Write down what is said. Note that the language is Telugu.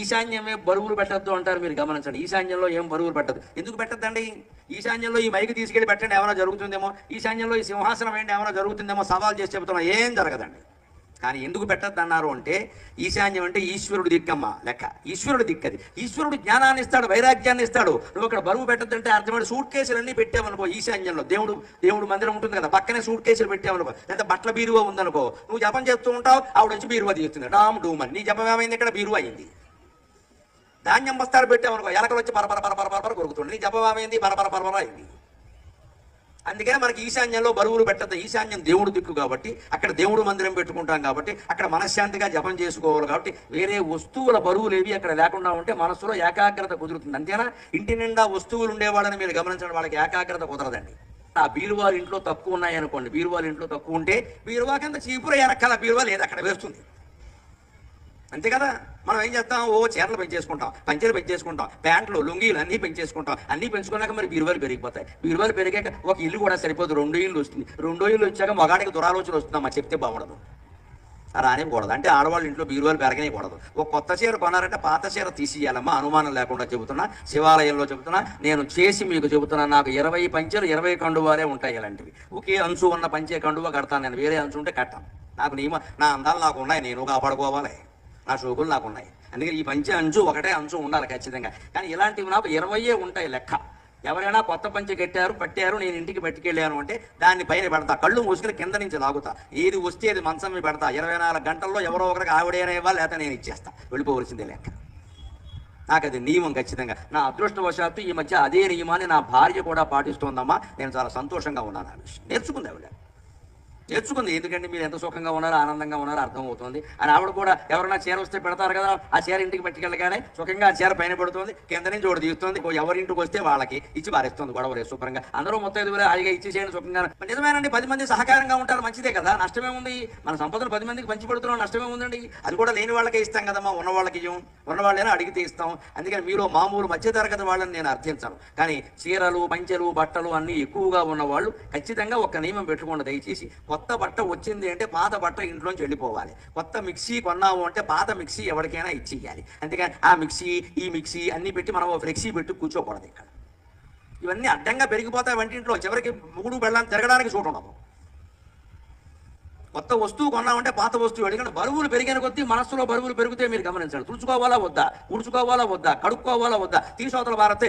ఈశాన్యమే బరువులు పెట్టద్దు అంటారు మీరు గమనించండి. ఈశాన్యంలో ఏం బరువులు పెట్టద్దు ఎందుకు పెట్టద్దండి? ఈశాన్యంలో ఈ మైకి తీసుకెళ్ళి పెట్టండి ఏమైనా జరుగుతుందేమో? ఈశాన్యంలో ఈ సింహాసనం ఏంటి ఏమైనా జరుగుతుందేమో? సవాల్ చేసి చెబుతున్నా ఏం జరగదండి. కానీ ఎందుకు పెట్టద్దు అన్నారు అంటే ఈశాన్యం అంటే ఈశ్వరుడు దిక్కమ్మ లెక్క. ఈశ్వరుడు దిక్కది. ఈశ్వరుడు జ్ఞానాన్ని ఇస్తాడు వైరాగ్యాన్ని ఇస్తాడు. నువ్వు అక్కడ బరువు పెట్టద్దంటే అర్థమైన సూట్ కేసులు అన్ని పెట్టామనుకో ఈశాన్యంలో. దేవుడు దేవుడు మందిరం ఉంటుంది కదా పక్కనే సూట్ కేసులు పెట్టామనుకో లేదా బట్టల బీరువా ఉందనుకో నువ్వు జపం చేస్తూ ఉంటావు ఆవిడ వచ్చి బీరువా తీస్తుంది. డామ్ డూమ్ అని నీ జపం ఏమైంది? ఇక్కడ బీరువా అయింది. ధాన్యం బస్తాలు పెట్టామనుకో ఎలకలు వచ్చి పరపర పరపర పరపర కొరుకుతుంది నీ జపం పరపర పరపర అయింది. అందుకనే మనకి ఈశాన్యంలో బరువులు పెట్టద్దు. ఈశాన్యం దేవుడు దిక్కు కాబట్టి అక్కడ దేవుడు మందిరం పెట్టుకుంటాం కాబట్టి అక్కడ మనశ్శాంతిగా జపం చేసుకోవాలి కాబట్టి వేరే వస్తువుల బరువులు ఏవి అక్కడ లేకుండా ఉంటే మనసులో ఏకాగ్రత కుదురుతుంది. అంతేనా? ఇంటి నిండా వస్తువులు ఉండేవాళ్ళని మీరు గమనించడం వాళ్ళకి ఏకాగ్రత కుదరదండి. ఆ బీరువాలు ఇంట్లో తక్కువ ఉన్నాయి అనుకోండి బీరువాలు ఇంట్లో తక్కువ ఉంటే బీరువా కింద చీపుర ఎనక్కల బీరువా లేదు అక్కడ వేస్తుంది. అంతే కదా? మనం ఏం చేస్తాం? ఓ చీరలు పెంచేసుకుంటాం పంచెలు పెంచేసుకుంటాం ప్యాంట్లు లుంగీలు అన్నీ పెంచేసుకుంటాం. అన్నీ పెంచుకున్నాక మరి బీరువాలు పెరిగిపోతాయి. బీరువాలు పెరిగాక ఒక ఇల్లు కూడా సరిపోదు రెండు ఇల్లు వస్తుంది. రెండో ఇల్లు వచ్చాక మగాడికి దురాలోచన వస్తుందమ్మా చెప్తే బాగుండదు. రానివ్వకూడదు. అంటే ఆడవాళ్ళ ఇంట్లో బీరువాలు పెరగనివ్వకూడదు. ఒక కొత్త చీర కొన్నారంటే పాత చీర తీసియాలమ్మా అనుమానం లేకుండా చెబుతున్నా శివాలయంలో చెబుతున్నా నేను చేసి మీకు చెబుతున్నా నాకు ఇరవై పంచెలు ఇరవై కండువాలే ఉంటాయి ఇలాంటివి. ఒకే అంచు ఉన్న పంచే కండువా కడతాను నేను. వేరే అంచు ఉంటే కట్టాను. నాకు నియమ నా అందాలు నాకు ఉన్నాయి. నేను కాపాడుకోవాలి. నా షోకులు నాకు ఉన్నాయి. అందుకని ఈ పంచే అంచు ఒకటే అంచు ఉండాలి ఖచ్చితంగా. కానీ ఇలాంటివి నాకు ఇరవయే ఉంటాయి లెక్క. ఎవరైనా కొత్త పంచె కట్టారు పట్టారు నేను ఇంటికి పట్టుకెళ్ళాను అంటే దాన్ని పైన పెడతా. కళ్ళు మూసుకుని కింద నుంచి లాగుతా. ఏది వస్తే అది మంచం మీద పెడతా. ఇరవై నాలుగు గంటల్లో ఎవరో ఒకరికి ఆవిడేనే ఇవ్వాలి లేకపోతే నేను ఇచ్చేస్తా. వెళ్ళిపోవలసిందే లెక్క. నాకు అది నియమం ఖచ్చితంగా. నా అదృష్టవశాత్తు ఈ మధ్య అదే నియమాన్ని నా భార్య కూడా పాటిస్తోందమ్మా. నేను చాలా సంతోషంగా ఉన్నాను ఆ విషయం. నేర్చుకుంది ఆవిడ. నేర్చుకుంది. ఎందుకంటే మీరు ఎంత సుఖంగా ఉన్నారో ఆనందంగా ఉన్నారో అర్థమవుతుంది. అని ఆవిడ కూడా ఎవరైనా చీర వస్తే పెడతారు కదా ఆ చీర ఇంటికి పట్టుకెళ్ళగానే సుఖంగా ఆ చీర పైన పడుతుంది. కింద నుంచి ఒకటి తీస్తుంది. ఓ ఎవరింటికి వస్తే వాళ్ళకి ఇచ్చి పారేస్తుంది గొడవ లేదు శుభ్రంగా. అందరూ మొత్తం ఎదురు హాయిగా ఇచ్చేసేయండి సుఖంగా. నిజమేనండి పది మంది సహకారంగా ఉంటారు మంచిదే కదా. నష్టమే ఉంది. మన సంపదను పది మందికి పంచిపెడుతున్నాం నష్టమే ఉందండి. అది కూడా లేని వాళ్ళకే ఇస్తాం కదమ్మా ఉన్న వాళ్ళకి ఇవ్వం ఉన్న వాళ్ళైనా అడిగితే ఇస్తాం అందుకని మీరు మామూలు మధ్యతరగతి వాళ్ళని నేను అర్థించాను. కానీ చీరలు పంచెలు బట్టలు అన్నీ ఎక్కువగా ఉన్న వాళ్ళు ఖచ్చితంగా ఒక నియమం పెట్టుకోండి దయచేసి. కొత్త బట్ట వచ్చింది అంటే పాత బట్ట ఇంట్లోంచి వెళ్ళిపోవాలి. కొత్త మిక్సీ కొన్నాము అంటే పాత మిక్సీ ఎవరికైనా ఇచ్చేయాలి. అందుకని ఆ మిక్సీ ఈ మిక్సీ అన్నీ పెట్టి మనం ఫ్లెక్సీ పెట్టి కూర్చోకూడదు ఇక్కడ. ఇవన్నీ అడ్డంగా పెరిగిపోతాయి వంటింట్లో చివరికి మూడు బెళ్ళాన్ని తిరగడానికి చోటు ఉండదు. కొత్త వస్తువు కొన్నామంటే పాత వస్తువు ఎందుకంటే బరువులు పెరిగిన కొద్దీ మనస్సులో బరువులు పెరిగితే మీరు గమనించాలి తుడుచుకోవాలా వద్దా? ఉడుచుకోవాలా వద్దా? కడుక్కోవాలా వద్దా? తీసవతల భారతే